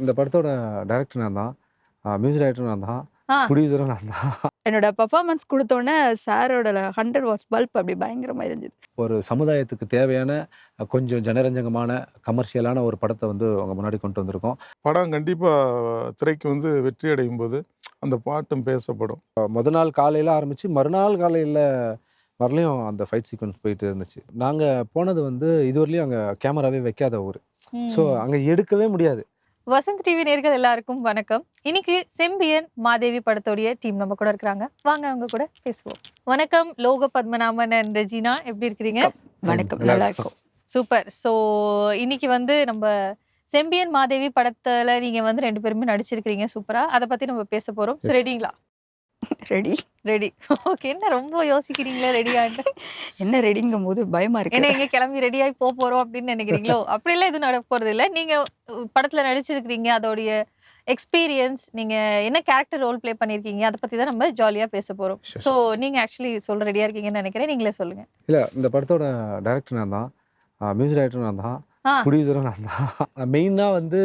இந்த படத்தோட டைரக்டர் நான் தான். மியூசிக் டைரக்டர் நான் தான். ஆ. ப்ரொடியூசரும் நான் தான். என்னோட பெர்ஃபார்மன்ஸ் குடுத்தோனே சாரோட 100 வாட்ஸ் பல்ப் அப்படி பயங்கரமா இருந்தது. ஒரு சமுதாயத்துக்கு தேவையான கொஞ்சம் ஜனரஞ்சகமான கமர்ஷியலான ஒரு படத்தை வந்து அவங்க முன்னாடி கொண்டு வந்திருக்கோம். படம் கண்டிப்பா திரைக்கு வந்து வெற்றி அடையும் போது அந்த பாட்டும் பேசப்படும். முத நாள் காலையில் ஆரம்பித்து மறுநாள் காலையில் வரலையும் அந்த ஃபைட் சீக்வன்ஸ் போயிட்டு இருந்துச்சு. நாங்கள் போனது வந்து இதுவரையிலையும் அங்கே கேமராவே வைக்காத ஊர். ஸோ. அங்கே எடுக்கவே முடியாது. வசந்த் டிவி நேர்கள் எல்லாருக்கும் வணக்கம். இன்னைக்கு செம்பியன் மாதேவி படத்தோடைய டீம் நம்ம கூட இருக்கிறாங்க. வாங்க அவங்க கூட பேசுவோம். வணக்கம் லோக பத்மநாபன் அண்ட் ரெஜினா. எப்படி இருக்கிறீங்க? வணக்கம். நல்லா இருக்கும். சூப்பர். ஸோ இன்னைக்கு வந்து நம்ம செம்பியன் மாதேவி படத்துல நீங்க வந்து ரெண்டு பேருமே நடிச்சிருக்கிறீங்க. சூப்பரா. அதை பத்தி நம்ம பேச போறோம். Yes. ரெடி ரெடி ஓகே என்ன ரொம்ப யோசிக்கிறீங்களா ரெடியான்ட்டு என்ன ரெடிங்கும் போது பயமா இருக்கு. என்ன எங்க கிளம்பி ரெடியாகி போக போறோம் அப்படின்னு நினைக்கிறீங்களோ? அப்படிலாம் எதுவும் நடக்க போறது இல்ல. நீங்க படத்துல நடிச்சிருக்கிறீங்க அதோடைய எக்ஸ்பீரியன்ஸ் நீங்க என்ன கேரக்டர் ரோல் ப்ளே பண்ணிருக்கீங்க அதை பத்தி தான் நம்ம ஜாலியா பேச போறோம். ஸோ நீங்க ஆக்சுவலி சொல்ல ரெடியா இருக்கீங்கன்னு நினைக்கிறேன். நீங்களே சொல்லுங்க. இல்லை இந்த படத்தோட டைரக்டர் நான் தான். மியூசிக் டைரக்டர் நான் தான். ஆ. ப்ரொடியூசரும் நான் தான். மெயினாக வந்து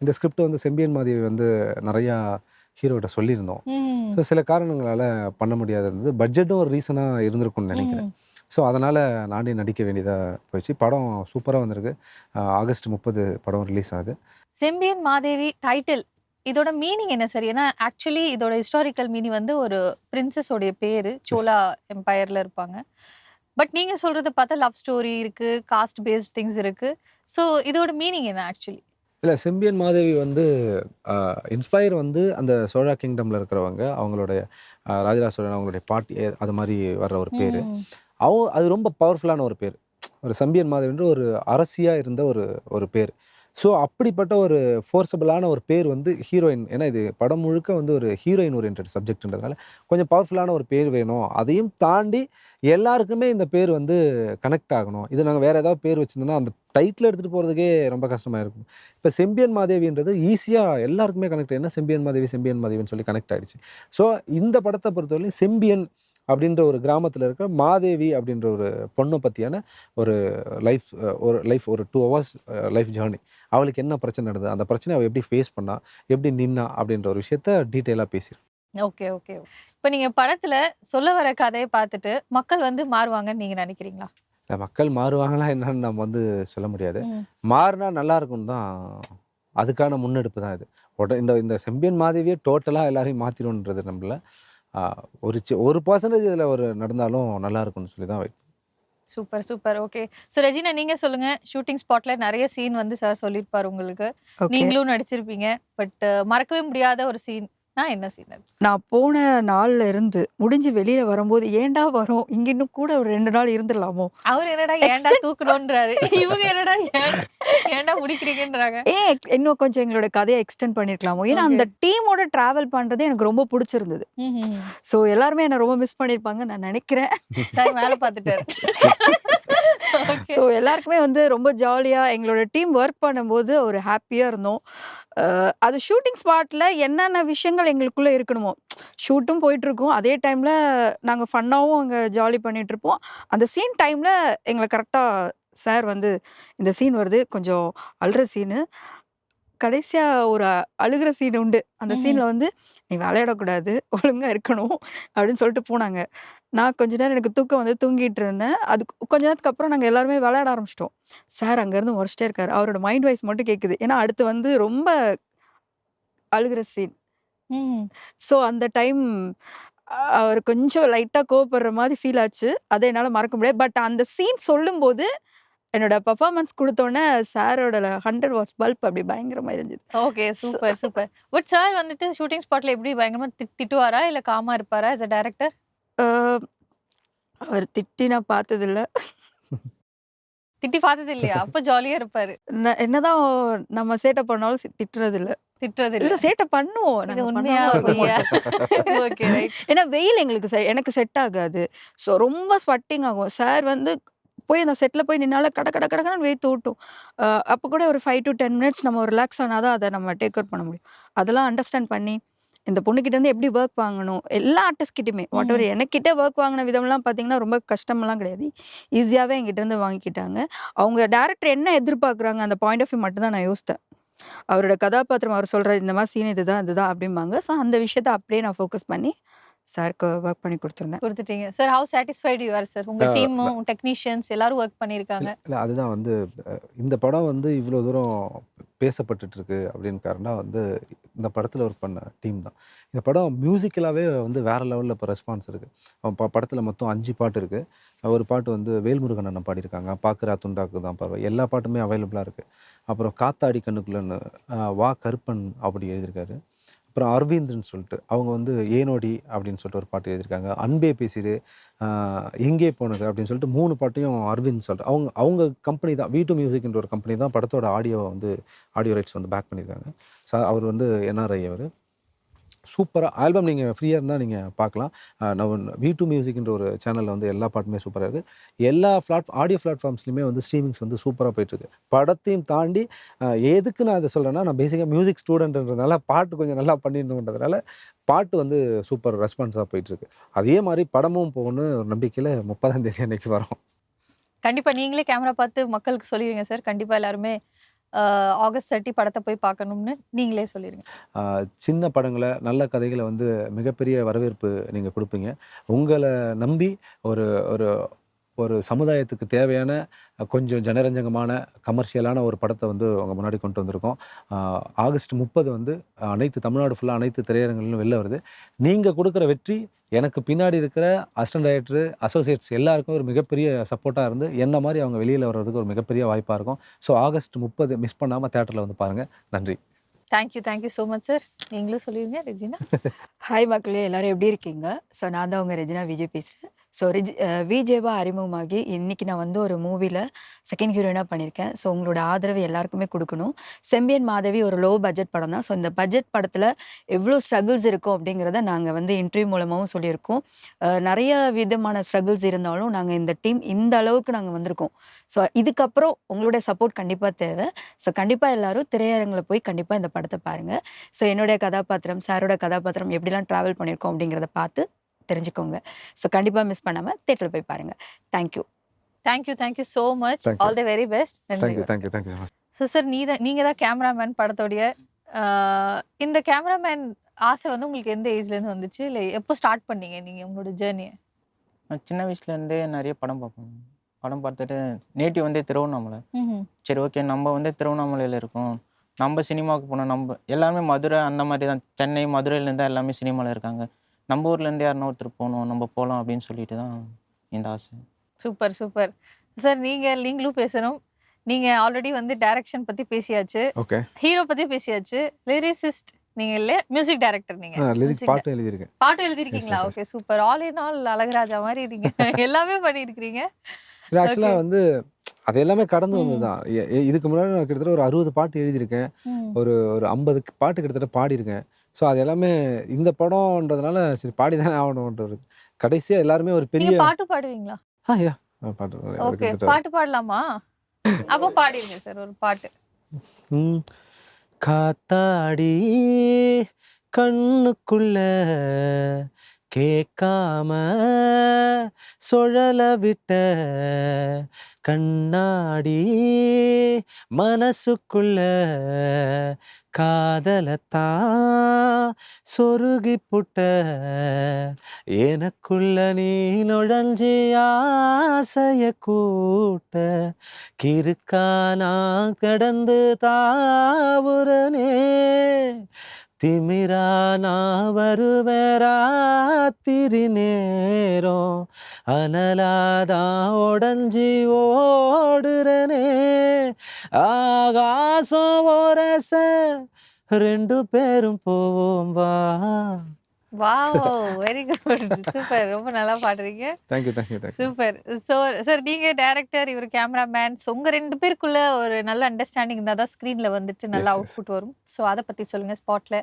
இந்த ஸ்கிரிப்ட் வந்து செம்பியன் மாதேவி வந்து நிறையா ஹீரோகிட்ட சொல்லியிருந்தோம். ஸோ சில காரணங்களால் பண்ண முடியாத இருந்தது பட்ஜெட்டும் ஒரு ரீசனாக இருந்திருக்கும்னு நினைக்கிறேன். ஸோ அதனால் நானே நடிக்க வேண்டியதாக போயிடுச்சு. படம் சூப்பராக வந்திருக்கு. ஆகஸ்ட் முப்பது படம் ரிலீஸ் ஆகுது. செம்பியன் மாதேவி டைட்டில் இதோட மீனிங் என்ன சரி ஏன்னா ஆக்சுவலி இதோட ஹிஸ்டாரிக்கல் மீனிங் வந்து ஒரு பிரின்சஸோடைய பேரு. சோலா எம்பையர்ல இருப்பாங்க. பட் நீங்க சொல்றது பார்த்தா லவ் ஸ்டோரி இருக்கு காஸ்ட் பேஸ்ட் திங்ஸ் இருக்கு. ஸோ இதோட மீனிங் என்ன ஆக்சுவலி இல்லை செம்பியன் மாதேவி வந்து இன்ஸ்பயர் வந்து அந்த சோழா கிங்டமில் இருக்கிறவங்க அவங்களுடைய ராஜராஜ சோழன் அவங்களுடைய பாட்டி அது மாதிரி வர்ற ஒரு பேர். அவங்க அது ரொம்ப பவர்ஃபுல்லான ஒரு பேர். ஒரு செம்பியன் மாதவின்ற ஒரு அரசியாக இருந்த ஒரு ஒரு பேர். ஸோ அப்படிப்பட்ட ஒரு ஃபோர்ஸபிளான ஒரு பேர் வந்து ஹீரோயின் ஏன்னா இது படம் முழுக்க வந்து ஒரு ஹீரோயின் ஓரியன்ட் சப்ஜெக்ட்ன்றதுனால கொஞ்சம் பவர்ஃபுல்லான ஒரு பேர் வேணும். அதையும் தாண்டி எல்லாருக்குமே இந்த பேர் வந்து கனெக்ட் ஆகணும். இது நாங்கள் வேறு ஏதாவது பேர் வச்சிருந்தோம்னா அந்த டைட்டில் எடுத்துகிட்டு போகிறதுக்கே ரொம்ப கஷ்டமாக இருக்கும். இப்போ செம்பியன் மாதேவின்றது ஈஸியாக எல்லாருக்குமே கனெக்ட் ஏன்னா செம்பியன் மாதேவி செம்பியன் மாதேவின்னு சொல்லி கனெக்ட் ஆயிடுச்சு. ஸோ இந்த படத்தை பொறுத்தவரையும் செம்பியன் அப்படின்ற ஒரு கிராமத்தில் இருக்க மாதேவி அப்படின்ற ஒரு பொண்ணை பற்றியான ஒரு லைஃப் ஒரு லைஃப் ஒரு டூ ஹவர்ஸ் லைஃப் ஜேர்னி அவளுக்கு என்ன பிரச்சனை நடந்தது? அந்த பிரச்சனை அவள் எப்படி ஃபேஸ் பண்ணா? எப்படி நின்னா? அப்படின்ற ஒரு விஷயத்த டீட்டெயிலாக பேசியிருக்கோம் ஓகே ஓகே. இப்போ நீங்க படத்துல சொல்ல வர கதையை பார்த்துட்டு மக்கள் வந்து மாறுவாங்கன்னு நீங்க நினைக்கிறீங்களா? இல்ல, மக்கள் மாறுவாங்களா என்னன்னு நம்ம வந்து சொல்ல முடியாது. மாறினா நல்லா இருக்கும் தான் அதுக்கான முன்னெடுப்பு தான் இது. உட இந்த இந்த செம்பியன் மாதேவியே டோட்டலாக எல்லாரையும் மாற்றிடும்ன்றது நம்மள ஒரு சி ஒரு பர்சன்டேஜ் இதில் ஒரு நடந்தாலும் நல்லா இருக்கும்னு சொல்லி தான் super super. Okay. So Regina நீங்க சொல்லுங்க. ஷூட்டிங் ஸ்பாட்ல நிறைய சீன் வந்து சார் சொல்லியிருப்பாரு உங்களுக்கு. நீங்களும் நடிச்சிருப்பீங்க. பட் மறக்கவே முடியாத ஒரு சீன் நான் என்ன அது நான் போன நாள்ல இருந்து முடிஞ்சு வெளியில வரும்போது ஏன்டா வரோம் இங்க இன்னும் கூட ஒரு 2 நாள் இருந்துடலாமோ? அவர் என்னடா ஏன்டா தூக்கணும்ன்றாரு இவங்க என்னடா ஏன் ஏன்டா முடிக்கிறீங்கன்றாங்க ஏன் இன்னும் கொஞ்சம் எங்களோட கதையை எக்ஸ்டெண்ட் பண்ணிருக்கலாமோ? ஏன்னா அந்த டீமோட டிராவல் பண்றது எனக்கு ரொம்ப பிடிச்சிருந்தது. ஸோ எல்லாருமே என்ன ரொம்ப மிஸ் பண்ணியிருப்பாங்கன்னு நான் நினைக்கிறேன். மேல பாத்துட்டாரு. ஸோ எல்லாருக்குமே வந்து ரொம்ப ஜாலியா எங்களோட டீம் ஒர்க் பண்ணும்போது ஒரு ஹாப்பியா இருந்தோம். அது ஷூட்டிங் ஸ்பாட்டில் என்னென்ன விஷயங்கள் எங்களுக்குள்ளே இருக்கணுமோ, ஷூட்டும் போயிட்டுருக்கும். அதே டைமில் நாங்கள் ஃபன்னாகவும் அங்கே ஜாலி பண்ணிகிட்ருப்போம் அந்த சீன் டைமில் எங்களை கரெக்டாக சார் வந்து இந்த சீன் வருது கொஞ்சம் அழுற சீனு. கடைசியா ஒரு அ- அழுகுற சீன் உண்டு. அந்த ம்ஹும். சீன்ல வந்து "நீ விளையாடக்கூடாது, ஒழுங்கா இருக்கணும்" அப்படின்னு சொல்லிட்டு போனாங்க. நான் கொஞ்ச நேரம் எனக்கு தூக்கம் வந்து தூங்கிட்டு இருந்தேன். அது கொஞ்ச நேரத்துக்கு அப்புறம் நாங்க எல்லாருமே விளையாட ஆரம்பிச்சுட்டோம். சார் அங்கருந்து முறைச்சிட்டே இருக்காரு. அவரோட மைண்ட் வாய்ஸ் மட்டும் கேட்குது. ஏன்னா அடுத்து வந்து ரொம்ப அழுகுற சீன். ம். ஸோ அந்த டைம் அவர் கொஞ்சம் லைட்டா கோவப்படுற மாதிரி ஃபீல் ஆச்சு. அத என்னால மறக்க முடியாது. பட் அந்த சீன் சொல்லும்போது என்னோட பெர்ஃபார்மன்ஸ் குடுத்தோனே சாரோட 100 வாட்ஸ் பல்ப் அப்படி பயங்கரமா எரிஞ்சது. Okay super super but sir வந்துட்டு ஷூட்டிங் ஸ்பாட்ல எப்படி பயங்கரமா திட்- திட்டுவாரா இல்ல காமா இருப்பாரா as a டைரக்டர் அ அவர் திட்டி நான் பார்த்ததில்ல. திட்டி பார்த்தது இல்லையா அப்ப ஜாலியா இருப்பாரு என்னதான் நம்ம சேட்டை பண்ணாலும் சி திட்டுறதில்ல. திட்டுறது இல்ல இல்ல சேட்டை பண்ணுவோம். நாங்க உண்மையா. ஓகே ஏன்னா வெயில் எங்களுக்கு எனக்கு செட் ஆகாது. ஸோ ரொம்ப ஸ்வெட்டிங் ஆகும். சார் வந்து போய் அந்த செட்ல போய் நின்னாலே கட கட கடன்னு வேர்த்து ஊத்தும். அ அப்ப கூட ஒரு 5 டூ 10 மினிட்ஸ் நம்ம ரிலாக்ஸ் ஆனா தான் அத நம்ம டேக் ஓவர் பண்ண முடியும். அதெல்லாம் அண்டர்ஸ்டாண்ட் பண்ணி, இந்த பொண்ணுகிட்ட இருந்து எப்படி ஒர்க் வாங்கணும்? எல்லா ஆர்டிஸ்ட் கிட்டயுமே வாட் எவர். எனக்கிட்ட ஒர்க் வாங்குன விதம்லாம் பார்த்தீங்கன்னா, ரொம்ப கஷ்டம்லாம் கிடையாது. ஈஸியாவே என்கிட்ட இருந்து வாங்கிக்கிட்டாங்க. அவங்க டைரக்டர் என்ன எதிர்பார்க்குறாங்க அந்த பாயிண்ட் ஆஃப் வியூ மட்டும் தான் நான் யோசித்தேன். அவரோட கதாபாத்திரம் அவர் சொல்ற இந்த மாதிரி சீன் இதுதான் இதுதான் அப்படிம்பாங்க ஸோ அந்த விஷயத்த அப்படியே நான் ஃபோக்கஸ் பண்ணி சாருக்கு ஒர்க் பண்ணி கொடுத்துருந்தேன். கொடுத்துட்டீங்க. Sir how satisfied you are sir உங்க Uh, டீமும் டெக்னீஷியன்ஸ் எல்லாரும் ஒர்க் பண்ணிருக்காங்க இல்லை அதுதான் வந்து இந்த படம் வந்து இவ்வளோ தூரம் பேசப்பட்டுட்டு இருக்கு அப்படின்னு காரணம் வந்து இந்த படத்தில் ஒர்க் பண்ண டீம் தான். இந்த படம் மியூசிக்கலாகவே வந்து வேற லெவலில் இப்போ ரெஸ்பான்ஸ் இருக்குது ப படத்தில் மொத்தம் அஞ்சு பாட்டு இருக்குது ஒரு பாட்டு வந்து வேல்முருகன் அண்ணன் பாடியிருக்காங்க. பார்க்குறா துண்டாக்கு தான் பறவை. எல்லா பாட்டுமே அவைலபிளாக இருக்குது அப்புறம் காத்தாடி கண்ணுக்குள்ளன்னு வா கருப்பன் அப்படி எழுதியிருக்காரு. அப்புறம் அரவிந்த்னு சொல்லிட்டு அவங்க வந்து ஏனோடி அப்படின்னு சொல்லிட்டு ஒரு பாட்டு எழுதியிருக்காங்க. அன்பே பேசிடு எங்கே போனது அப்படின்னு சொல்லிட்டு மூணு பாட்டையும் அரவிந்த் சொல்லிட்டு அவங்க அவங்க கம்பெனி தான் வீட்டு மியூசிக்ன்ற ஒரு கம்பெனி தான் படத்தோட ஆடியோவை வந்து ஆடியோ ரைட்ஸ் வந்து பேக் பண்ணியிருக்காங்க. ஸோ அவர் வந்து என்ஆர்ஐ அவர். சூப்பராக ஆல்பம் நீங்கள் ஃப்ரீயாக இருந்தால் நீங்கள் பார்க்கலாம் நான் வி டூ மியூசிக்ன்ற ஒரு சேனலில் வந்து எல்லா பாட்டுமே சூப்பராக இருக்குது எல்லா பிளாட் ஆடியோ பிளாட்ஃபார்ம்ஸ்லையுமே வந்து ஸ்ட்ரீமிங்ஸ் வந்து சூப்பராக போயிட்டுருக்கு. படத்தையும் தாண்டி எதுக்கு நான் இதை சொல்கிறேன்னா நான் பேசிக்காக மியூசிக் ஸ்டூடெண்ட்ன்றதுனால பாட்டு கொஞ்சம் நல்லா பண்ணிடணுன்றதுனால பாட்டு வந்து சூப்பர் ரெஸ்பான்ஸாக போயிட்டுருக்கு. அதே மாதிரி படமும் போகணும்னு ஒரு நம்பிக்கையில் முப்பதாம் தேதி அன்னைக்கு வரோம். கண்டிப்பாக நீங்களே கேமரா பார்த்து மக்களுக்கு சொல்லிடுங்க சார். கண்டிப்பாக எல்லாருமே ஆகஸ்ட் தேர்ட்டி படத்தை போய் பார்க்கணும்னு நீங்களே சொல்லிடுங்க சின்ன படங்களை நல்ல கதைகளை வந்து மிகப்பெரிய வரவேற்பு நீங்கள் கொடுப்பீங்க. உங்களை நம்பி ஒரு ஒரு ஒரு சமுதாயத்துக்கு தேவையான கொஞ்சம் ஜனரஞ்சகமான கமர்ஷியலான ஒரு படத்தை வந்து அவங்க முன்னாடி கொண்டு வந்திருக்கோம். ஆகஸ்ட் முப்பது வந்து அனைத்து தமிழ்நாடு ஃபுல்லாக அனைத்து திரையரங்குகளிலும் வெளில வருது. நீங்கள் கொடுக்குற வெற்றி எனக்கு பின்னாடி இருக்கிற அசிஸ்டன்ட் டைரக்டர் அசோசியேட்ஸ் எல்லாருக்கும் ஒரு மிகப்பெரிய சப்போர்ட்டாக இருந்து என்ன மாதிரி அவங்க வெளியில் வர்றதுக்கு ஒரு மிகப்பெரிய வாய்ப்பாக இருக்கும். ஸோ ஆகஸ்ட் முப்பது மிஸ் பண்ணாமல் தேட்டரில் வந்து பாருங்கள் நன்றி. Thank you thank you so much sir நீங்களும் சொல்லிடுங்க ரெஜினா. ஹாய் மக்களே எல்லாரும் எப்படி இருக்கீங்க? ஸோ நான் தான் உங்கள் ரெஜினா விஜய் பேசுகிறேன் ஸோ ரிஜ் விஜேவா அறிமுகமாகி இன்றைக்கி நான் வந்து ஒரு மூவியில் செகண்ட் ஹீரோயினாக பண்ணியிருக்கேன். ஸோ உங்களோட ஆதரவு எல்லாருக்குமே கொடுக்கணும். செம்பியன் மாதவி ஒரு லோ பட்ஜெட் படம் தான். ஸோ இந்த பட்ஜெட் படத்தில் எவ்வளோ ஸ்ட்ரகிள்ஸ் இருக்கும் அப்படிங்கிறத நாங்கள் வந்து இன்டர்வியூ மூலமாகவும் சொல்லியிருக்கோம். நிறைய விதமான ஸ்ட்ரகிள்ஸ் இருந்தாலும் நாங்கள் இந்த டீம் இந்த அளவுக்கு நாங்கள் வந்திருக்கோம். ஸோ இதுக்கப்புறம் உங்களுடைய சப்போர்ட் கண்டிப்பாக தேவை. ஸோ கண்டிப்பாக எல்லாரும் திரையரங்கில் போய் கண்டிப்பாக இந்த படம் படத்தை பாருங்கள் ஸோ என்னுடைய கதாபாத்திரம் சாரோட கதாபாத்திரம் எப்படிலாம் ட்ராவல் பண்ணியிருக்கோம் அப்படிங்கிறத பார்த்து தெரிஞ்சுக்கோங்க. ஸோ கண்டிப்பாக மிஸ் பண்ணாமல் தேட்டரில் போய் பாருங்கள் thank you thank you thank you so much. All the very best நன்றி thank you thank you thank you so sir நீ தான் நீங்கள் தான் கேமராமேன் படத்தோடைய இந்த கேமராமேன் ஆசை வந்து உங்களுக்கு எந்த ஏஜ்லேருந்து வந்துச்சு? இல்லை எப்போ ஸ்டார்ட் பண்ணீங்க நீங்கள் உங்களோட ஜேர்னியை நான் சின்ன வயசுலேருந்தே நிறைய படம் பார்ப்பேன். படம் பார்த்துட்டு நேட்டிவ் வந்து திருவண்ணாமலை. சரி ஓகே நம்ம வந்து திருவண்ணாமலையில் இருக்கோம். நம்ம சினிமாவுக்கு போனோம் நம்ம எல்லாருமே மதுரை அந்த மாதிரி தான். சென்னை மதுரையிலேருந்து எல்லாமே சினிமாவில் இருக்காங்க. நம்ம ஊர்லேருந்து யாருன்னா ஒருத்தர் போகணும் நம்ம போகலாம் அப்படின்னு சொல்லிட்டு தான் இந்த ஆசை. Super super. சார் நீங்கள் நீங்களும் பேசணும். நீங்கள் ஆல்ரெடி வந்து டைரக்ஷன் பற்றி பேசியாச்சு. ஓகே ஹீரோ பற்றி பேசியாச்சு. லிரிசிஸ்ட் நீங்கள் இல்லை மியூசிக் டைரக்டர் நீங்கள் லிரிக்ஸ் பாட்டும் எழுதியிருக்கேன். பாட்டு எழுதிருக்கீங்களா Yes, yes, okay super. All in all Azhagaraja மாதிரி நீங்க. எல்லாமே பண்ணியிருக்கிறீங்க. இது ஆக்சுவலாக Okay. வந்து அது எல்லாமே கடந்து ம். வந்தது தான் இதுக்கு முன்னாடி நான் கிட்டத்தட்ட ஒரு அறுபது பாட்டு எழுதியிருக்கேன். ஒரு ஒரு ஐம்பது பாட்டு கிட்டத்தட்ட பாடியிருக்கேன். ஸோ அது எல்லாமே இந்த படம்ன்றதுனால சரி பாடி தானே ஆகணும்ன்ற ஒரு கடைசியாக எல்லாருமே ஒரு பெரிய பாட்டு பாடுவீங்களா? ஆ யா. பாட்டு ஓகே. பாட்டு பாடலாமா? அப்போ பாடிருங்க சார் ஒரு பாட்டு. ம். காத்தாடி கண்ணுக்குள்ள கேட்காம சுழல விட்ட கண்ணாடி மனசுக்குள்ள காதலத்தா சொருகி புட்ட எனக்குள்ள நீ நுழைஞ்சி ஆசைய கூட்ட கிறுக்கா நான் கடந்து தாவுறனே திமிரா நான் வருவேன் ராத்திரி நேரம் அனலாதான் உடஞ்சி ஓடுறனே? ஆகாசம் ஒரச ரெண்டு பேரும் போவோம் வா. வாவ் வெரி குட் சூப்பர் ரொம்ப நல்லா பாடுறீங்க. சூப்பர் சார் நீங்க டைரக்டர் இவர் கேமராமேன் ஸோ உங்க ரெண்டு பேருக்குள்ள ஒரு நல்ல அண்டர்ஸ்டாண்டிங் இருந்தால் தான் ஸ்க்ரீன்ல வந்துட்டு நல்லா Yes, yes. அவுட்புட் வரும். ஸோ அதை பத்தி சொல்லுங்க ஸ்பாட்ல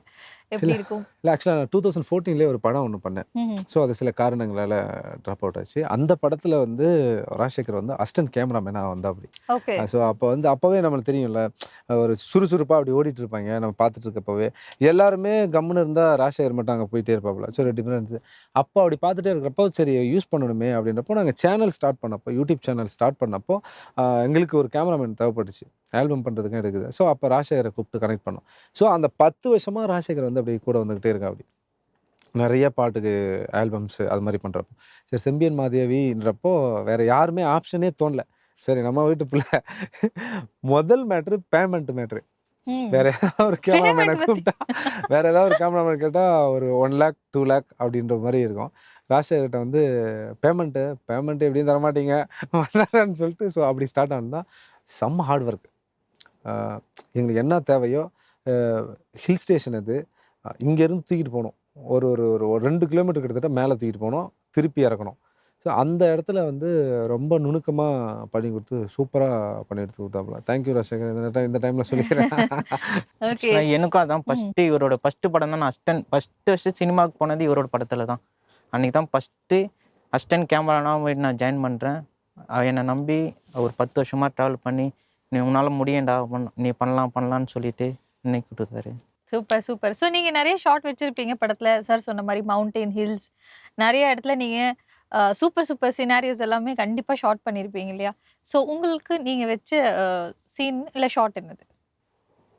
எப்படி இருக்கும்? இல்லை ஆக்சுவலாக டூ தௌசண்ட் ஃபோர்டீன்லேயே ஒரு படம் ஒன்று பண்ணேன். ஸோ அது சில காரணங்களால் ட்ராப் அவுட் ஆச்சு. அந்த படத்தில் வந்து ராஜசேகர் வந்து அசிஸ்டன்ட் கேமராமேனாக வந்தா அப்படி ஓகே ஸோ அப்போ வந்து அப்போவே நம்மளுக்கு தெரியும்ல ஒரு சுறுசுறுப்பாக அப்படி ஓடிட்டு இருப்பாங்க நம்ம பார்த்துட்டு இருக்கப்பவே. எல்லாருமே கம்முன்னு இருந்தால் ராஜசேகர் மட்டும் அங்கே போயிட்டே இருப்பாப்புல ஸோ டிஃப்ரெண்ட் அப்போ அப்படி பார்த்துட்டே இருக்கிறப்போ சரி யூஸ் பண்ணணுமே அப்படின்றப்போ நாங்கள் சேனல் ஸ்டார்ட் பண்ணப்போ யூடியூப் சேனல் ஸ்டார்ட் பண்ணப்போ எங்களுக்கு ஒரு கேமராமேன் தேவைப்பட்டுச்சு. ஆல்பம் பண்ணுறதுக்கும் எடுக்குது. ஸோ அப்போ ராஜசேகரை கூப்பிட்டு கனெக்ட் பண்ணோம். ஸோ அந்த பத்து வருஷமாக ராஜசேகர் வந்து அப்படியே கூட வந்துக்கிட்டே இருக்கா அப்படி. நிறைய பாட்டுக்கு ஆல்பம்ஸ் அது மாதிரி பண்ணுறப்போ சரி செம்பியன் மாதேவின்றப்போ வேற யாருமே ஆப்ஷனே தோணல. சரி நம்ம வீட்டு பிள்ளை. முதல் மேட்ரு பேமெண்ட் மேட்ரு. வேற ஏதாவது ஒரு கேமராமேனை கூப்பிட்டா வேற ஏதாவது ஒரு கேமராமேன் கேட்டால் ஒரு ஒன் லேக் டூ லேக் அப்படின்ற மாதிரி இருக்கும். ராஜசேகர்கிட்ட வந்து பேமெண்ட்டு பேமெண்ட் எப்படியும் தர மாட்டீங்க. வரலான்னு சொல்லிட்டு ஸோ அப்படி ஸ்டார்ட் ஆனதுதான் செம்ம ஹார்ட் ஒர்க் எங்களுக்கு என்ன தேவையோ ஹில் ஸ்டேஷன் அது. இங்கேருந்து தூக்கிட்டு போகணும். ஒரு ஒரு ஒரு ஒரு ரெண்டு கிலோமீட்டர் கிட்டத்தட்ட மேலே தூக்கிட்டு போகணும் திருப்பி இறக்கணும். ஸோ அந்த இடத்துல வந்து ரொம்ப நுணுக்கமாக பண்ணி கொடுத்து சூப்பராக பண்ணி எடுத்து கொடுத்தாப்புல. தேங்க்யூ ராஜசேகர் இந்த time- இந்த டைமில் சொல்லிக்கிறேன். எனக்கும் அதான் ஃபர்ஸ்ட் இவரோட ஃபர்ஸ்ட் படம் தான் நான் அஸ்டன் ஃபர்ஸ்ட் ஃபர்ஸ்ட் சினிமாவுக்கு போனது இவரோட படத்துல தான். அன்னைக்கு தான் ஃபர்ஸ்ட் அஸ்டன் கேமரானா போயிட்டு நான் ஜாயின் பண்றேன். அஹ் என்னை நம்பி ஒரு பத்து வருஷமா ட்ராவல் பண்ணி நீ உன்னால முடியண்டா பண்ண- நீ பண்ணலாம் பண்ணலாம்னு சொல்லிட்டு இன்னைக்கு கொடுத்தாரு சூப்பர் சூப்பர். ஸோ நீங்க நிறைய ஷாட் வச்சிருப்பீங்க படத்துல. சார் சொன்ன மாதிரி மவுண்டைன் ஹில்ஸ் நிறைய இடத்துல நீங்க சூப்பர் சூப்பர் சினாரியோஸ் எல்லாமே கண்டிப்பா ஷாட் பண்ணியிருப்பீங்க இல்லையா? ஸோ உங்களுக்கு நீங்க வச்ச சீன் இல்ல ஷாட் என்னது?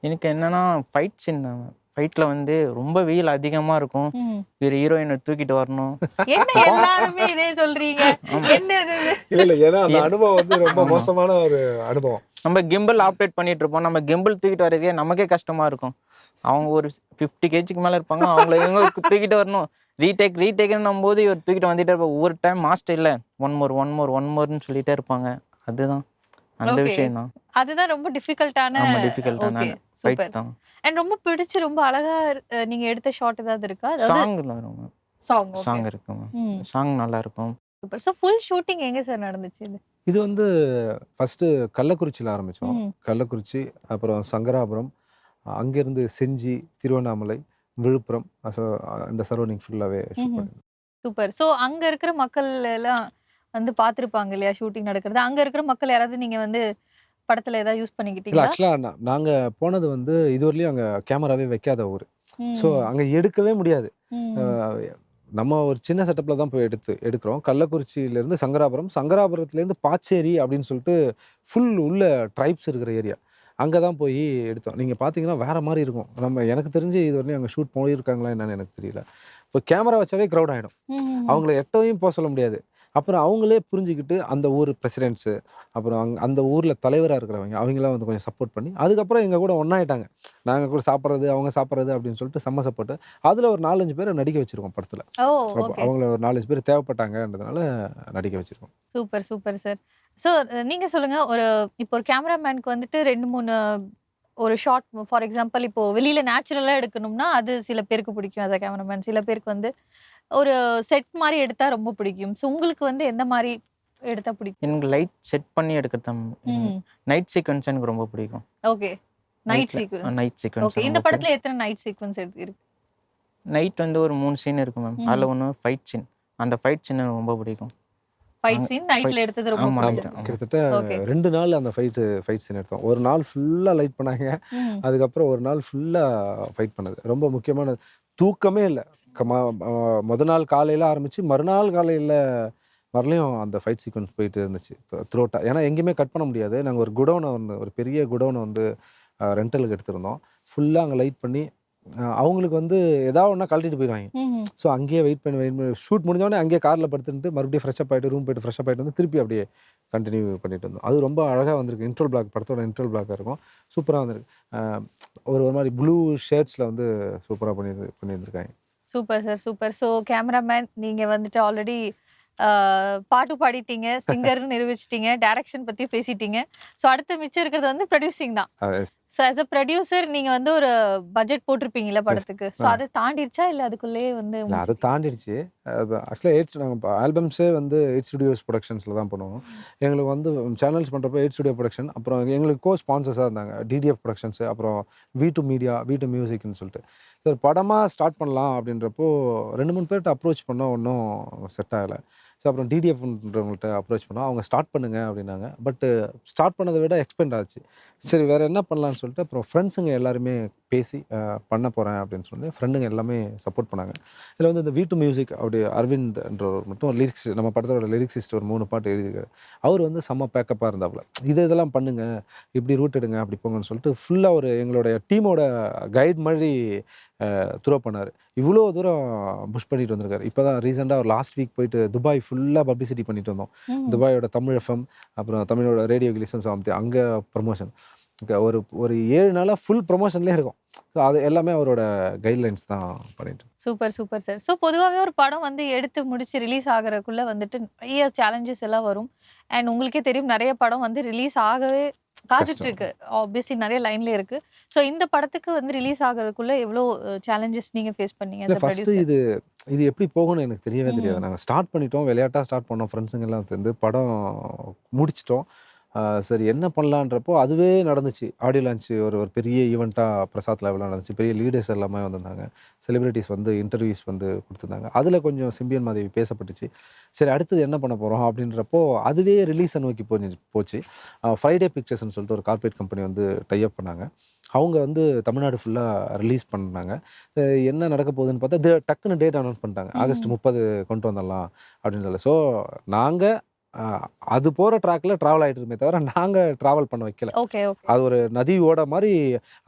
எனக்கு என்னன்னா ஃபைட் சீன் தான். ஃபைட்ல வந்து ரொம்ப வெயில் அதிகமா இருக்கும். இவர் ஹீரோயினை தூக்கிட்டு வரணும். என்ன எல்லாருமே இதே சொல்றீங்க? என்ன இது? இது? இல்லை இல்லை ஏன்னா அந்த அனுபவம் வந்து ரொம்ப. மோசமான ஒரு அனுபவம். நம்ம கிம்பிள் ஆப்ரேட் பண்ணிட்டு இருப்போம். நம்ம கிம்பிள் தூக்கிட்டு வரதே நமக்கே கஷ்டமா இருக்கும். அவங்க ஒரு ஃபிஃப்டி கேஜிக்கு மேல இருப்பாங்க. அவங்கள இவங்க தூக்கிட்டு வரணும்? ரீடேக் ரீடேக்னும் போது இவர் தூக்கிட்டு வந்துட்டே இருப்பாங்க ஒவ்வொரு டைம் மாஸ்டர் இல்ல. One more one more one மோர்னு சொல்லிட்டே இருப்பாங்க. அதுதான். அந்த. விஷயம் தான் அதுதான் ரொம்ப டிஃபிகல்ட்டான டிஃபிகல்ட்டான ஃபைட் சூப்பர் தான். அண்ட் ரொம்ப பிடிச்சு ரொம்ப அழகா நீங்க எடுத்த ஷாட் ஏதாவது இருக்கா? அதாவது சாங்ல வரும். சாங் சாங் இருக்கும் சாங் நல்லா இருக்கும். சூப்பர் ஸோ ஃபுல் ஷூட்டிங் எங்க சார் நடந்துச்சு இது? இது வந்து ஃபஸ்ட்டு கள்ளக்குறிச்சியில் ஆரம்பித்தோம். கள்ளக்குறிச்சி அப்புறம் சங்கராபுரம் அங்கேருந்து செஞ்சி திருவண்ணாமலை விழுப்புரம் இந்த சரௌண்டிங் ஃபுல்லாகவே சூப்பர். ஸோ அங்க இருக்கிற மக்கள் எல்லாம் வந்து பார்த்திருப்பாங்க இல்லையா ஷூட்டிங் நடக்கிறது? அங்க இருக்கிற மக்கள் யாராவது நீங்க வந்து படத்துல ஏதாவது யூஸ் பண்ணிக்கிட்டீங்களா? ஆக்சுவலாக நாங்கள் போனது வந்து இதுவரையிலையும் அங்கே கேமராவே வைக்காத ஊர். ஸோ அங்கே எடுக்கவே முடியாது. நம்ம ஒரு சின்ன செட்டப்பில் தான் போய் எடுத்து எடுக்கிறோம். கள்ளக்குறிச்சியிலேருந்து சங்கராபுரம் சங்கராபுரத்துலேருந்து பாச்சேரி அப்படின்னு சொல்லிட்டு ஃபுல் உள்ள ட்ரைப்ஸ் இருக்கிற ஏரியா அங்கே தான் போய் எடுத்தோம். நீங்கள் பார்த்தீங்கன்னா வேறு மாதிரி இருக்கும். நம்ம எனக்கு தெரிஞ்சு இது வரையும் அங்கே ஷூட் போயிருக்காங்களா என்னன்னு எனக்கு தெரியல. இப்போ கேமரா வச்சாவே க்ரௌட் ஆகிடும் அவங்கள எட்டவையும் போக சொல்ல முடியாது. அப்புறம் அவங்களே புரிஞ்சுக்கிட்டு அந்த ஊர் பிரசிடென்ட்ஸு அப்புறம் அங் அந்த ஊரில் தலைவராக இருக்கிறவங்க அவங்களாம் வந்து கொஞ்சம் சப்போர்ட் பண்ணி அதுக்கப்புறம் எங்கள் கூட ஒன்றாயிட்டாங்க நாங்கள் கூட சாப்பிட்றது அவங்க சாப்பிட்றது அப்படின்னு சொல்லிட்டு செம்ம சப்போர்ட்டு அதில் ஒரு நாலஞ்சு பேரை நடிக்க வச்சுருக்கோம் படத்தில். அவங்கள ஒரு நாலஞ்சு பேர் தேவைப்பட்டாங்கன்றதுனால நடிக்க வச்சிருக்கோம். சூப்பர் சூப்பர் சார் ஸோ நீங்க சொல்லுங்க ஒரு இப்போ ஒரு கேமராமேனுக்கு வந்துட்டு ரெண்டு மூணு ஒரு ஷார்ட் ஃபார் எக்ஸாம்பிள் இப்போ வெளியில நேச்சுரலா எடுக்கணும்னா அது சில பேருக்கு பிடிக்கும் அத கேமராமேன் சில பேருக்கு வந்து ஒரு செட் மாதிரி எடுத்தா ரொம்ப பிடிக்கும். ஸோ உங்களுக்கு வந்து எந்த மாதிரி எடுத்தா பிடிக்கும்? எனக்கு லைட் செட் பண்ணி எடுக்கிறது நைட் சீக்வன்ஸ் எனக்கு ரொம்ப பிடிக்கும். Okay night sequence night sequence okay இந்த படத்துல எத்தனை நைட் சீக்வன்ஸ் எடுத்து இருக்கு? நைட் வந்து ஒரு மூணு சீன் இருக்கு மேம் அதில் ஒன்று ஃபைட் சீன் அந்த ஃபைட் சீன் எனக்கு ரொம்ப பிடிக்கும். ஃபைட் சீன் நைட்ல எடுத்தது ரொம்ப. கிட்டத்தட்ட. ரெண்டு நாள் அந்த ஃபைட்டு ஃபைட் சீன் எடுத்தோம். ஒரு நாள் ஃபுல்லாக லைட் பண்ணாங்க. அதுக்கப்புறம் ஒரு நாள் ஃபுல்லாக ஃபைட் பண்ணது. ரொம்ப முக்கியமான தூக்கமே இல்லை. முத நாள் காலையில் ஆரம்பித்து மறுநாள் காலையில் வரலையும் அந்த ஃபைட் சீக்வன்ஸ் போயிட்டு இருந்துச்சு. த்ரோட்டா ஏன்னா எங்கேயுமே கட் பண்ண முடியாது. நாங்கள் ஒரு குடோனை வந்து ஒரு பெரிய குடோனை வந்து ரெண்டலுக்கு எடுத்திருந்தோம். ஃபுல்லாக அங்கே லைட் பண்ணி அவங்களுக்கு வந்து ஏதாவது ஒன்றா கழட்டிட்டு போயிடுவாங்க ஸோ அங்கேயே வெயிட் பண்ணி வெயிட் பண்ணி ஷூட் முடிஞ்சோடனே அங்கேயே காரில் படுத்துட்டு மறுபடியும் ஃப்ரெஷ்அப் ஆகிட்டு ரூம் போயிட்டு ஃப்ரெஷ்அப் ஆகிட்டு வந்து திருப்பி அப்படியே கண்டினியூ பண்ணிட்டு இருந்தோம். அது ரொம்ப அழகாக வந்திருக்கு. இன்ட்ரோல் பிளாக் படத்தோட இன்ட்ரோல் பிளாக்காக இருக்கும். சூப்பராக வந்திருக்கு. ஒரு ஒரு மாதிரி ப்ளூ ஷேர்ட்ஸில் வந்து சூப்பராக பண்ணி பண்ணியிருந்திருக்காங்க. Super sir super. So cameraman நீங்க வந்துட்டு ஆல்ரெடி பாட்டு பாடிட்டீங்க சிங்கர்னு நிரூபிச்சிட்டீங்க டைரக்ஷன் பத்தி பேசிட்டீங்க. ஸோ அடுத்து மிச்சம் இருக்கிறது வந்து ப்ரொடியூசிங் தான். ஸோ ஆஸ் அ ப்ரொடியூசர் நீங்க வந்து ஒரு பட்ஜெட் போட்டிருப்பீங்கல்ல படத்துக்கு. ஸோ. அதை தாண்டிடுச்சா இல்ல அதுக்குள்ளேயே வந்து அதை தாண்டிடுச்சு ஆக்சுவலாக எயிட் நாங்கள் ஆல்பம்ஸே வந்து எயிட் ஸ்டுடியோஸ் ப்ரொடக்ஷன்ஸில் தான் பண்ணுவோம். எங்களுக்கு வந்து சேனல்ஸ் பண்ணுறப்போ எயிட் ஸ்டுடியோ ப்ரொடக்ஷன் அப்புறம் எங்களுக்கு கோ ஸ்பான்சர்ஸாக இருந்தாங்க. டிடிஎஃப் ப்ரொடக்ஷன்ஸ் அப்புறம் V two media V two மியூசிக்னு சொல்லிட்டு. சரி படமாக ஸ்டார்ட் பண்ணலாம் அப்படின்றப்போ ரெண்டு மூணு பேர்கிட்ட அப்ரோச் பண்ணோம் ஒன்றும் செட் ஆகலை. ஸோ அப்புறம் டிடிஎஃப்ன்றவங்கள்ட்ட அப்ரோச் பண்ணோம். அவங்க ஸ்டார்ட் பண்ணுங்க அப்படின்னாங்க. பட்டு ஸ்டார்ட் பண்ணதை விட எக்ஸ்பெண்ட் ஆச்சு. சரி வேறு என்ன பண்ணலான்னு சொல்லிட்டு அப்புறம் ஃப்ரெண்ட்ஸுங்க எல்லாருமே பேசி பண்ண போகிறேன் அப்படின்னு சொல்லி ஃப்ரெண்டுங்க எல்லாமே சப்போர்ட் பண்ணாங்க. இதில் வந்து இந்த வீட்டு மியூசிக் அப்படி அரவிந்த் என்றவர் மட்டும் லிரிக்ஸ் நம்ம படத்தோட லிரிக்ஸிஸ்ட் ஒரு மூணு பாட்டு எழுதியிருக்காரு. அவர் வந்து செம்ம பேக்கப்பாக இருந்தாப்புல. இது இதெல்லாம் பண்ணுங்க இப்படி ரூட் எடுங்க அப்படி போங்கன்னு சொல்லிட்டு ஃபுல்லாக ஒரு எங்களுடைய டீமோட கைட் மாதிரி த்ரோ பண்ணார். இவ்வளோ தூரம் புஷ் பண்ணிட்டு வந்திருக்காரு. இப்போ தான் ரீசெண்டாக ஒரு லாஸ்ட் வீக் போயிட்டு துபாய் ஃபுல்லாக பப்ளிசிட்டி பண்ணிட்டு வந்தோம். துபாயோட தமிழ் எஃப்எம் அப்புறம் தமிழோட ரேடியோ கிளிசம் சாமத்தி அங்கே ப்ரமோஷன் ஒரு ஒரு ஏழு நாளாக ஃபுல் ப்ரொமோஷன்லேயே இருக்கும். ஸோ அது எல்லாமே அவரோட கைட்லைன்ஸ் தான் பண்ணிட்டு சூப்பர் சூப்பர் சார். ஸோ பொதுவாகவே ஒரு படம் வந்து எடுத்து முடிச்சு ரிலீஸ் ஆகுறதுக்குள்ள வந்துட்டு நிறைய சேலஞ்சஸ் எல்லாம் வரும். அண்ட் உங்களுக்கே தெரியும் நிறைய படம் வந்து ரிலீஸ் ஆகவே காத்துட்டு. இருக்கு. ஆப்வியஸ்லி நிறைய லைன்ல இருக்கு. ஸோ இந்த படத்துக்கு வந்து ரிலீஸ் ஆகுறதுக்குள்ள எவ்வளோ சேலஞ்சஸ் நீங்க ஃபேஸ் பண்ணீங்க producer? இது இது எப்படி போகும்னு எனக்கு தெரியவே தெரியாது. நாங்கள் ஸ்டார்ட் பண்ணிட்டோம் விளையாட்டாக ஸ்டார்ட் பண்ணோம் ஃப்ரெண்ட்ஸுங்க எல்லாம் சேர்ந்து படம் முடிச்சிட்டோம். சரி என்ன பண்ணலான்றப்போ அதுவே நடந்துச்சு. ஆடியோ லான்ச் ஒரு ஒரு பெரிய ஈவெண்ட்டாக பிரசாத் லெவலில் நடந்துச்சு. பெரிய லீடர்ஸ் எல்லாமே வந்திருந்தாங்க. செலிபிரிட்டிஸ் வந்து இன்டர்வியூஸ் வந்து கொடுத்துருந்தாங்க. அதில் கொஞ்சம் சிம்பியன் மாதேவி பேசப்பட்டுச்சு. சரி அடுத்தது என்ன பண்ண போகிறோம் அப்படின்றப்போ அதுவே ரிலீஸை நோக்கி போச்சு. போச்சு ஃப்ரைடே பிக்சர்ஸ்னு சொல்லிட்டு ஒரு கார்ப்பரேட் கம்பெனி வந்து டைப் பண்ணாங்க. அவங்க வந்து தமிழ்நாடு ஃபுல்லாக ரிலீஸ் பண்ணாங்க. என்ன நடக்க போகுதுன்னு பார்த்தா டக்குன்னு டேட் அனௌன்ஸ் பண்ணிட்டாங்க. ஆகஸ்ட். முப்பது கொண்டு வந்துடலாம் அப்படின்னு சொல்லி. ஸோ நாங்கள் அது போகிற ட்ராக்ல ட்ராவல் ஆகிட்டு இருமே தவிர நாங்கள் ட்ராவல் பண்ண வைக்கல. ஓகே ஓகே அது ஒரு நதி ஓட மாதிரி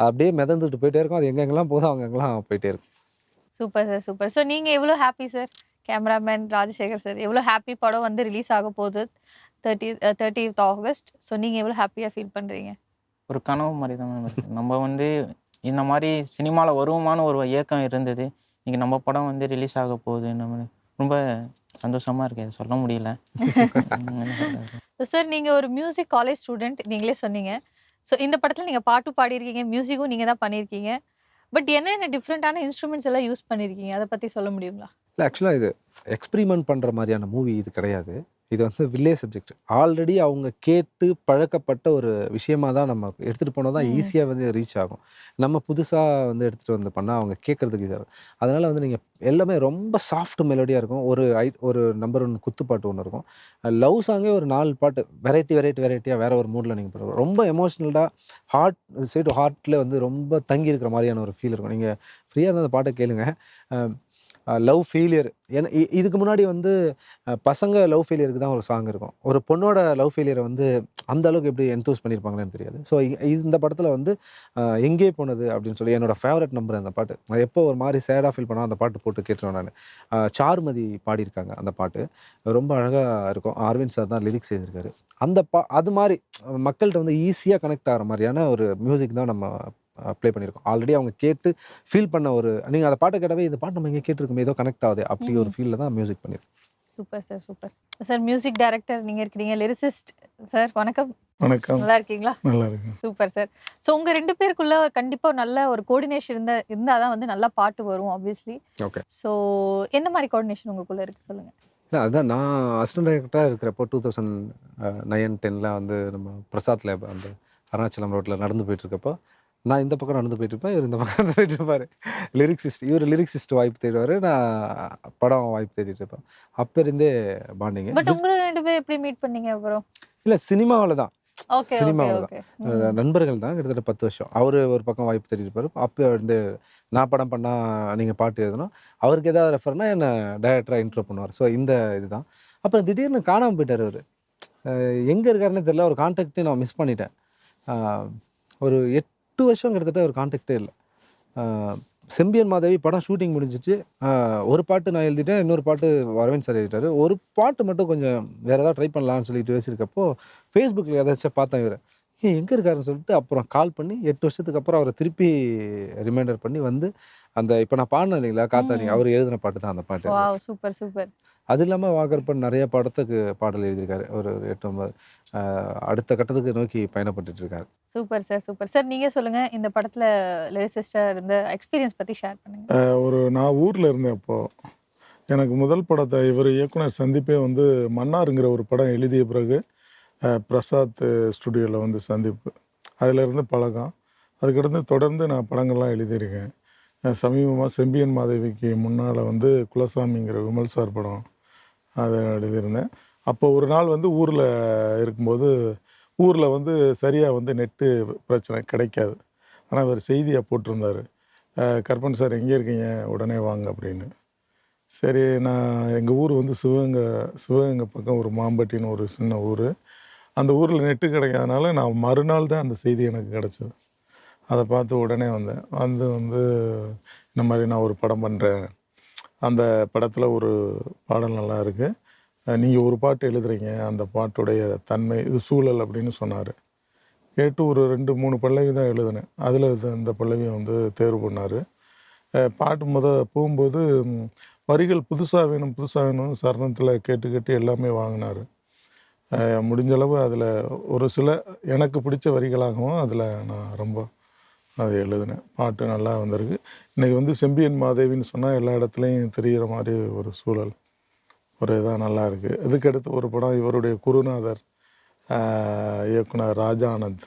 அப்படியே மிதந்துட்டு போயிட்டே இருக்கும். அது எங்கெங்கெல்லாம் போதோ அங்கங்கெல்லாம் போயிட்டே இருக்கும். சூப்பர் சார் சூப்பர் ஸோ நீங்க எவ்வளோ happy sir cameraman Rajasekar sir எவ்வளோ ஹாப்பி படம் வந்து ரிலீஸ் ஆக போகுது? தேர்ட்டி தேர்ட்டித் ஆகஸ்ட் ஸோ நீங்க எவ்வளோ ஹாப்பியாக ஃபீல் பண்றீங்க? ஒரு கனவு மாதிரி தான் நம்ம வந்து இந்த மாதிரி சினிமாவில் வருவோமான ஒரு ஏக்கம் இருந்தது. இன்னைக்கு நம்ம படம் வந்து ரிலீஸ் ஆக போகுது நம்ம ரொம்ப சந்தோஷமா இருக்கு அதை சொல்ல முடியல? சார் நீங்க ஒரு மியூசிக் காலேஜ் ஸ்டூடெண்ட் நீங்களே சொன்னீங்க. ஸோ இந்த படத்துல நீங்க பாட்டு பாடியிருக்கீங்க மியூசிக்கும் நீங்க தான் பண்ணியிருக்கீங்க. பட் என்னென்ன டிஃப்ரெண்டான இன்ஸ்ட்ருமெண்ட்ஸ் எல்லாம் யூஸ் பண்ணியிருக்கீங்க? அதை பத்தி சொல்ல முடியுங்களா? இல்லை ஆக்சுவலாக இது எக்ஸ்பிரிமெண்ட் பண்ணுற மாதிரியான மூவி இது கிடையாது. இது வந்து வில்லேஜ் சப்ஜெக்ட் ஆல்ரெடி அவங்க கேட்டு பழக்கப்பட்ட ஒரு விஷயமா தான் நம்ம எடுத்துகிட்டு போனால் தான். ஈஸியாக வந்து ரீச் ஆகும். நம்ம புதுசாக வந்து எடுத்துகிட்டு வந்து பண்ணால் அவங்க கேட்குறதுக்கு ஈஸியாக இருக்கும் அதனால் வந்து நீங்கள் எல்லாமே ரொம்ப சாஃப்ட் மெலோடியாக இருக்கும். ஒரு ஐ ஒரு நம்பர் ஒன் குத்துப்பாட்டு ஒன்று இருக்கும். லவ் சாங்கே ஒரு நாலு பாட்டு வெரைட்டி வெரைட்டி வெரைட்டியாக வேற ஒரு மூடில் நீங்கள் பண்ணுவோம் ரொம்ப எமோஷ்னல்டாக ஹார்ட் சைடு ஹார்ட்டில் வந்து ரொம்ப தங்கி இருக்கிற மாதிரியான ஒரு ஃபீல் இருக்கும். நீங்கள் ஃப்ரீயாக இருந்தால் அந்த பாட்டை கேளுங்க. லவ் ஃபெயிலியர் ஏன்னா இ- இதுக்கு முன்னாடி வந்து பசங்க லவ் ஃபெயிலியருக்கு தான் ஒரு சாங் இருக்கும். ஒரு பொண்ணோட லவ் ஃபெயிலியரை வந்து அந்த அளவுக்கு எப்படி என்தூஸ் பண்ணியிருப்பாங்களேன்னு தெரியாது. ஸோ இந்த படத்தில் வந்து எங்கே போனது அப்படின்னு சொல்லி என்னோட ஃபேவரட் நம்பர் அந்த பாட்டு. நான் எப்போ ஒரு மாதிரி சேடாக ஃபீல் பண்ணால் அந்த பாட்டு போட்டு கேட்டுருவேன் நான். சாருமதி பாடியிருக்காங்க அந்த பாட்டு. ரொம்ப அழகாக இருக்கும். அரவிந்த் சார் தான் லிரிக்ஸ் எழுதியிருக்காரு. அந்த பா அது மாதிரி மக்கள்கிட்ட வந்து ஈஸியாக கனெக்ட் ஆகிற மாதிரியான ஒரு மியூசிக் தான் நம்ம ப்ளே பண்ணியிருக்கோம். ஆல்ரெடி அவங்க கேட்டு ஃபீல் பண்ண ஒரு நீங்கள் அந்த பாட்டை கேட்டவே இந்த பாட்டு நம்ம இங்கே கேட்டிருக்கோமே ஏதோ கனெக்ட் ஆகுது அப்படி ஒரு. ஃபீலில் தான் மியூசிக் பண்ணியிருக்கோம். Super sir super. Sir music director நீங்க இருக்கிறீங்க லிரிசிஸ்ட் சார் வணக்கம். வணக்கம். நல்லா இருக்கீங்களா? நல்லா இருக்கு சூப்பர் சார். ஸோ உங்க ரெண்டு பேருக்குள்ள கண்டிப்பா நல்ல ஒரு கோஆர்டினேஷன் இருந்தா இருந்தாதான் வந்து நல்லா பாட்டு வரும் ஆப்வியஸ்லி ஓகே ஸோ என்ன மாதிரி கோஆர்டினேஷன் உங்களுக்குள்ள இருக்கு சொல்லுங்க? இல்லை அதுதான் நான் அசிஸ்டன்ட் டைரக்டராக இருக்கிறப்போ டூ தௌசண்ட் நைன் டெனில் வந்து நம்ம பிரசாத் லேப் அந்த அருணாச்சலம் ரோட்டில் நடந்து போயிட்டு இருக்கப்போ நான் இந்த பக்கம் நடந்து போயிட்டு இருப்பேன் இவர் இந்த பக்கம் நடந்து போயிட்டு இருப்பார் லிரிக்ஸிஸ்ட் இவர் லிரிக்ஸிஸ்ட் வாய்ப்பு தேடுவார் நான் படம் வாய்ப்பு தேடிட்டு இருப்பேன் அப்போ இருந்தே பாண்டிங்க பட் உங்க ரெண்டு பேர் எப்படி மீட் பண்ணீங்க அப்புறம் இல்லை சினிமாவில் தான். சினிமாவுல அஹ் நண்பர்கள் தான் கிட்டத்தட்ட பத்து வருஷம். அவர் ஒரு பக்கம் வாய்ப்பு தேடிட்டு இருப்பாரு அப்போ வந்து நான் படம் பண்ணால் நீங்கள் பாட்டு எழுதணும். அவருக்கு ஏதாவது ரெஃபர்னா என்னை டைரக்டராக இன்ட்ரோ பண்ணுவார். ஸோ இந்த இதுதான். அப்புறம் திடீர்னு காணாமல் போயிட்டார் அவர். எங்கே இருக்காருன்னு தெரியல. ஒரு கான்டாக்டே நான் மிஸ் பண்ணிட்டேன். ஒரு எட்டு வருஷம் கிட்டத்தட்ட ஒரு கான்டாக்டே இல்லை. செம்பியன் மாதவி படம் ஷூட்டிங் முடிஞ்சிச்சு. ஒரு பாட்டு நான் எழுதிட்டேன் இன்னொரு பாட்டு அரவிந்த் சார் எழுதிட்டாரு. ஒரு பாட்டு மட்டும் கொஞ்சம் வேறு ஏதாவது ட்ரை பண்ணலாம்னு சொல்லிட்டு யோசிச்சிருக்கப்போ ஃபேஸ்புக்கில் ஏதாச்சும் பார்த்தேன் இவரை. ஏன் எங்கே இருக்காருன்னு சொல்லிட்டு அப்புறம் கால் பண்ணி எட்டு வருஷத்துக்கு அப்புறம் அவரை திருப்பி ரிமைண்டர் பண்ணி வந்து அந்த இப்போ நான் பாடினேன் இல்லைங்களா காத்தாடி. அவர் எழுதின பாட்டு தான் அந்த பாட்டு. Super super. அது இல்லாமல் வாகர்பன் நிறைய படத்துக்கு பாடல் எழுதியிருக்காரு. ஒரு எட்டு ஒன்பது. அடுத்த கட்டத்துக்கு நோக்கி பயணப்பட்டுட்டு இருக்காரு சூப்பர் சார் சூப்பர். சார் நீங்க சொல்லுங்க இந்த படத்துல லிரிசிஸ்டா இருந்த எக்ஸ்பீரியன்ஸ் பத்தி ஷேர் பண்ணுங்க. ஒரு நான் ஊரில் இருந்தேன் அப்போது எனக்கு முதல் படத்தை இவர் இயக்குனர் சந்திப்பே வந்து மன்னாருங்கிற ஒரு படம் எழுதிய பிறகு பிரசாத் ஸ்டுடியோவில் வந்து சந்திப்பு. அதிலிருந்து பழக்கம். அதுக்கடுத்து தொடர்ந்து நான் படங்கள்லாம் எழுதியிருக்கேன். சமீபமாக செம்பியன் மாதேவிக்கு முன்னால் வந்து குலசாமிங்கிற விமல் சார் படம் அதை எழுதியிருந்தேன். அப்போ ஒரு நாள் வந்து ஊரில் இருக்கும்போது ஊரில் வந்து சரியாக வந்து நெட்டு பிரச்சனை கிடைக்காது. ஆனால் அவர் செய்தியாக போட்டிருந்தார். கற்பன் சார் எங்கே இருக்கீங்க? உடனே வாங்க அப்படின்னு. சரி நான் எங்கள் ஊர் வந்து சிவகங்கை சிவகங்கை பக்கம் ஒரு மாம்பட்டின்னு ஒரு சின்ன ஊர். அந்த ஊரில் நெட்டு கிடைக்காதனால நான் மறுநாள் தான் அந்த செய்தி எனக்கு கிடச்சிது. அதை பார்த்து உடனே வந்தேன். வந்து வந்து இந்த மாதிரி நான் ஒரு படம் பண்ணுறேன் அந்த படத்தில் ஒரு பாடல் நல்லா இருக்குது நீங்கள் ஒரு பாட்டு எழுதுறீங்க அந்த பாட்டுடைய தன்மை இது சூழல் அப்படின்னு சொன்னார். கேட்டு ஒரு ரெண்டு மூணு பல்லவி தான் எழுதினேன். அதில் இந்த பல்லவியை வந்து தேர்வு பண்ணார். பாட்டு முத போகும்போது வரிகள் புதுசாக வேணும் புதுசாக வேணும் சரணத்தில் கேட்டு கேட்டு எல்லாமே வாங்கினார். முடிஞ்சளவு அதில் ஒரு சில எனக்கு பிடிச்ச வரிகளாகவும் அதில் நான் ரொம்ப அதை எழுதினேன். பாட்டு நல்லா வந்திருக்கு. இன்றைக்கி வந்து செம்பியன் மாதேவின்னு சொன்னால் எல்லா இடத்துலையும் தெரிகிற மாதிரி ஒரு சூழல். ஒரு இதாக நல்லா இருக்குது இதுக்கடுத்து ஒரு படம் இவருடைய குருநாதர் இயக்குனர் ராஜா ஆனந்த்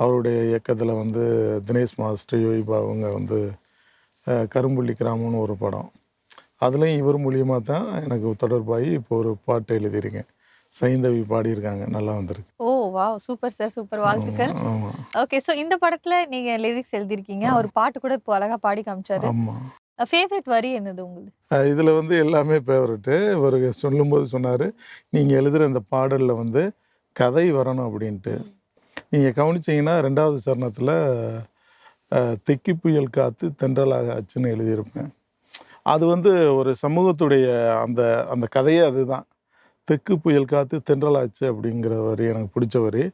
அவருடைய இயக்கத்தில் வந்து தினேஷ் மாஸ்டர் யோகிபா அவங்க வந்து கரும்புள்ளி கிராமம்னு ஒரு படம். அதுலேயும் இவர் மூலியமாக தான் எனக்கு தொடர்பாகி இப்போ ஒரு பாட்டு எழுதியிருக்கேன். சைந்தவி பாடியிருக்காங்க நல்லா வந்திருக்கு. Oh wow super sir super வாழ்த்துக்கள். ஓகே சோ இந்த படத்துல நீங்க லிரிக்ஸ் எழுதிருக்கீங்க ஒரு பாட்டு கூட இப்போ அழகா பாடி காமிச்சாரு. ஆமாம் ஃபேவரட் வரி என்னது உங்களுக்கு இதில் வந்து எல்லாமே ஃபேவரெட்டு இவர் சொல்லும்போது சொன்னார் நீங்கள் எழுதுகிற இந்த பாடலில் வந்து கதை வரணும் அப்படின்ட்டு. நீங்கள் கவனிச்சீங்கன்னா ரெண்டாவது சரணத்தில் தெக்கி புயல் காத்து தென்றலாக ஆச்சுன்னு எழுதியிருப்பேன். அது வந்து ஒரு சமூகத்துடைய அந்த அந்த கதையே அதுதான். தெற்கு புயல் காத்து தென்றலாச்சு அப்படிங்கிற வரி எனக்கு பிடிச்ச வரி.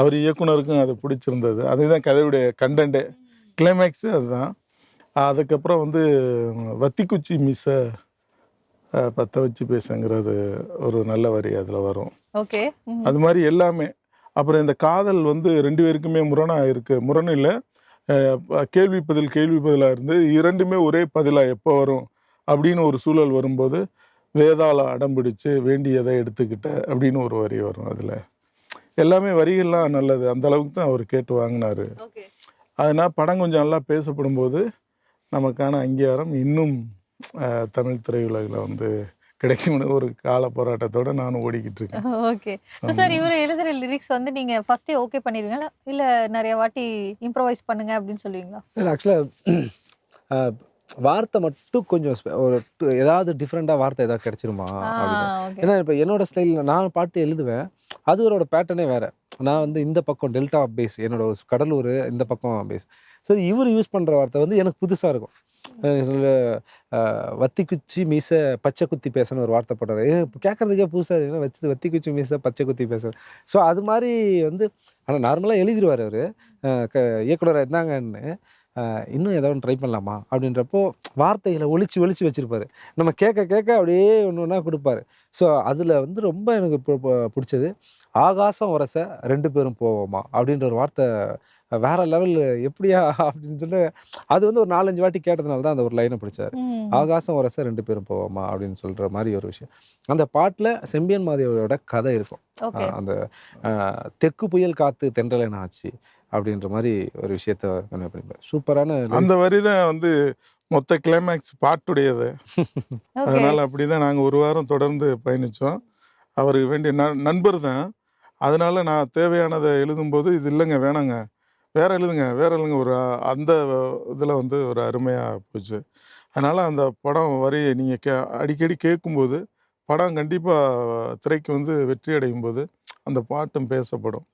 அவர் இயக்குனருக்கும் அது பிடிச்சிருந்தது. அதுதான் கதையுடைய கண்டென்ட்டே கிளைமேக்ஸு அதுதான். அதுக்கப்புறம் வந்து வத்திக்குச்சி மிஸ்ஸை பற்ற வச்சு பேசுங்கிறது ஒரு நல்ல வரி அதில் வரும். ஓகே. அது மாதிரி எல்லாமே. அப்புறம் இந்த காதல் வந்து ரெண்டு பேருக்குமே முரணாக இருக்குது முரண் இல்லை. கேள்வி பதில் கேள்வி பதிலாக இருந்து இரண்டுமே ஒரே பதிலாக எப்போ வரும் அப்படின்னு ஒரு சூழல் வரும்போது வேதாள அடம் பிடிச்சு வேண்டியதை எடுத்துக்கிட்ட அப்படின்னு ஒரு வரி வரும் அதில். எல்லாமே வரிகள்லாம் நல்லது. அந்த அளவுக்கு தான் அவர் கேட்டு வாங்கினாரு. அதனால் படம் கொஞ்சம் நல்லா பேசப்படும்போது நமக்கான அங்கீகாரம் இன்னும் தமிழ் திரையுலகில் வந்து கிடைக்கும்னு ஒரு கால போராட்டத்தோட நானும் ஓடிக்கிட்டு இருக்கேன். ஓகே. ஸோ சார் இவர் எழுதுற லிரிக்ஸ் வந்து நீங்க ஃபர்ஸ்டே ஓகே பண்ணிடுவீங்களா? இல்ல நிறைய வாட்டி இம்ப்ரோவைஸ் பண்ணுங்க அப்படின்னு சொல்லுவீங்களா? இல்லை ஆக்சுவலாக வார்த்தை மட்டும் கொஞ்சம் ஒரு ஏதாவது டிஃப்ரெண்ட்டாக வார்த்தை ஏதாவது கிடைச்சிருமா ஏன்னா இப்போ என்னோட ஸ்டைலில் நான் பாட்டு எழுதுவேன் அது அவரோட பேட்டர்னே வேறு. நான் வந்து இந்த பக்கம் டெல்டா பேஸ் என்னோட கடலூர் இந்த பக்கம் பேஸ் சரி இவர் யூஸ் பண்ணுற வார்த்தை வந்து எனக்கு புதுசாக இருக்கும். வத்தி குச்சி மீசை பச்சை குத்தி பேசணும் ஒரு வார்த்தை போட்டார். கேட்குறதுக்கே புதுசாக என்ன வச்சு வத்தி குச்சி மீசை பச்சை குத்தி பேசணும் ஸோ அது மாதிரி வந்து ஆனால் நார்மலாக எழுதிடுவார் அவர். க இயக்குனர் இருந்தாங்கன்னு. இன்னும் ஏதாவது ட்ரை பண்ணலாமா? அப்படின்றப்போ வார்த்தைகளை ஒழிச்சு ஒழிச்சு வச்சுருப்பாரு. நம்ம கேட்க கேட்க அப்படியே ஒன்று ஒன்றா கொடுப்பாரு. ஸோ அதில் வந்து ரொம்ப எனக்கு பிடிச்சது ஆகாசம் உரச ரெண்டு பேரும் போவோமா? அப்படின்ற ஒரு வார்த்தை வேற லெவல் எப்படியா அப்படின்னு சொல்லி அது வந்து ஒரு நாலஞ்சு வாட்டி கேட்டதுனால தான் அந்த ஒரு லைனை பிடிச்சாரு. ஆகாசம் உரச ரெண்டு பேரும் போவோமா? அப்படின்னு சொல்ற மாதிரி ஒரு விஷயம். அந்த பாட்டில் செம்பியன் மாதேவியோட கதை இருக்கும். அந்த தெற்கு புயல் காத்து தென்றலென ஆச்சு அப்படின்ற மாதிரி ஒரு விஷயத்த சூப்பரான அந்த வரி தான் வந்து மொத்த கிளைமேக்ஸ் பாட்டுடையது. அதனால் அப்படி தான் நாங்கள் ஒரு வாரம் தொடர்ந்து பயணித்தோம் அவருக்கு வேண்டிய ந நண்பர் தான். அதனால் நான் தேவையானதை எழுதும்போது இது இல்லைங்க வேணாங்க. வேற எழுதுங்க வேற எழுதுங்க. ஒரு அந்த இதில் வந்து ஒரு அருமையாக போச்சு. அதனால் அந்த படம் வரி நீங்கள் கே அடிக்கடி கேட்கும்போது படம் கண்டிப்பாக திரைக்கு வந்து வெற்றி அடையும் போது அந்த பாட்டும் பேசப்படும்.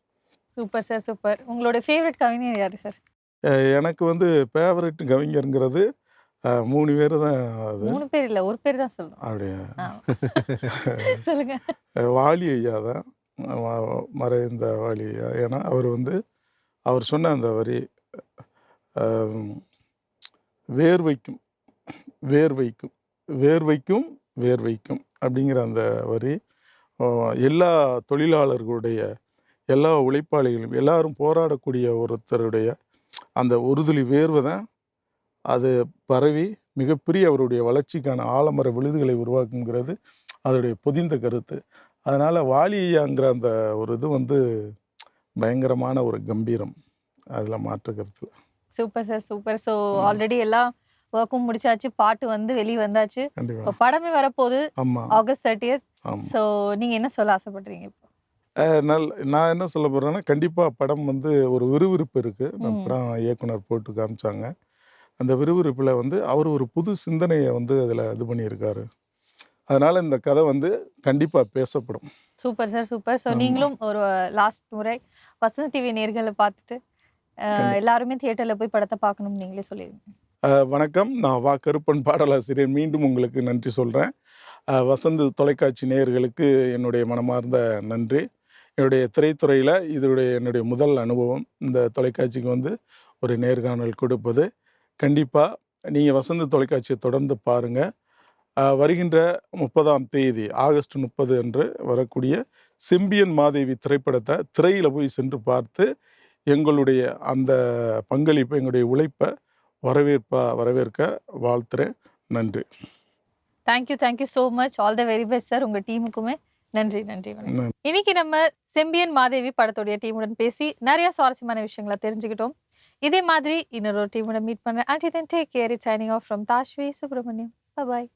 Super sir super. உங்களோட ஃபேவரட் கவிஞர் யாரு சார்? எனக்கு வந்து ஃபேவரட் கவிஞருங்கிறது மூணு பேர் தான் அது. மூணு பேர் இல்ல ஒரு பேர் தான் சொல்லணும். அப்படியே. சொல்லுங்க. வாலி ஐயா தான். மறைந்த வாலி ஐயா. ஏன்னா அவர் வந்து அவர் சொன்ன அந்த வரி வேர்வைக்கும் வேர்வைக்கும் வேர்வைக்கும் வேர்வைக்கும் அப்படிங்கிற அந்த வரி எல்லா தொழிலாளர்களுடைய எல்லா உழைப்பாளிகளும் எல்லாரும் போராடக்கூடிய ஒருத்தருடைய அந்த ஒருதுளி வேர்வை தான். அது பரவி மிகப்பெரிய அவருடைய வளர்ச்சிக்கான ஆலமர விழுதுகளை உருவாக்குங்கிறது அதோடைய பொதிந்த கருத்து. அதனால் வாலியாங்கிற அந்த ஒரு இது வந்து பயங்கரமான ஒரு கம்பீரம் அதில் மாற்று கருத்தில் super sir super so already எல்லாம் ஒர்க்கும் முடிச்சாச்சு பாட்டு வந்து வெளியே வந்தாச்சு. இப்போ படமே வரப்போகுது ஆமாம் ஆகஸ்ட் தேர்ட்டியத் ஸோ நீங்க என்ன சொல்ல ஆசைப்படுறீங்க இப்போ? நல் நான் என்ன சொல்ல போகிறேன்னா கண்டிப்பாக படம் வந்து ஒரு விறுவிறுப்பு இருக்குது. படம் இயக்குனர் போட்டு காமிச்சாங்க. அந்த விறுவிறுப்பில் வந்து அவர் ஒரு புது சிந்தனையை வந்து அதில் இது பண்ணியிருக்காரு. அதனால் இந்த கதை வந்து கண்டிப்பாக பேசப்படும். Super sir super. ஸோ. நீங்களும் ஒரு லாஸ்ட் முறை வசந்த் டிவி நேர்களை பார்த்துட்டு. எல்லாருமே தியேட்டர்ல போய் படத்தை பார்க்கணும்னு நீங்களே சொல்லிடுங்க வணக்கம். நான் வா கருப்பன் பாடலாசிரியர். மீண்டும் உங்களுக்கு நன்றி சொல்கிறேன் வசந்த் தொலைக்காட்சி நேயர்களுக்கு என்னுடைய மனமார்ந்த நன்றி. என்னுடைய திரைத்துறையில் இதனுடைய என்னுடைய முதல் அனுபவம் இந்த தொலைக்காட்சிக்கு வந்து ஒரு நேர்காணல் கொடுப்பது. கண்டிப்பாக நீங்கள் வசந்த் தொலைக்காட்சியை தொடர்ந்து பாருங்கள் வருகின்ற முப்பதாம் தேதி ஆகஸ்ட் முப்பது அன்று வரக்கூடிய செம்பியன் மாதேவி திரைப்படத்தை திரையில் போய் சென்று பார்த்து எங்களுடைய அந்த பங்களிப்பை எங்களுடைய உழைப்பை வரவேற்பா வரவேற்க வாழ்த்துறேன். நன்றி. Thank you thank you so much all the very best sir உங்க டீமுக்குமே. நன்றி நன்றி. இன்னைக்கு நம்ம செம்பியன் மாதேவி படத்துடைய டீமுடன் பேசி நிறைய சுவாரஸ்யமான விஷயங்களை தெரிஞ்சுக்கிட்டோம். இதே மாதிரி இன்னொரு டீமுடன் மீட் பண்றேன். And then take care it signing off from Dhashvi Subramaniam bye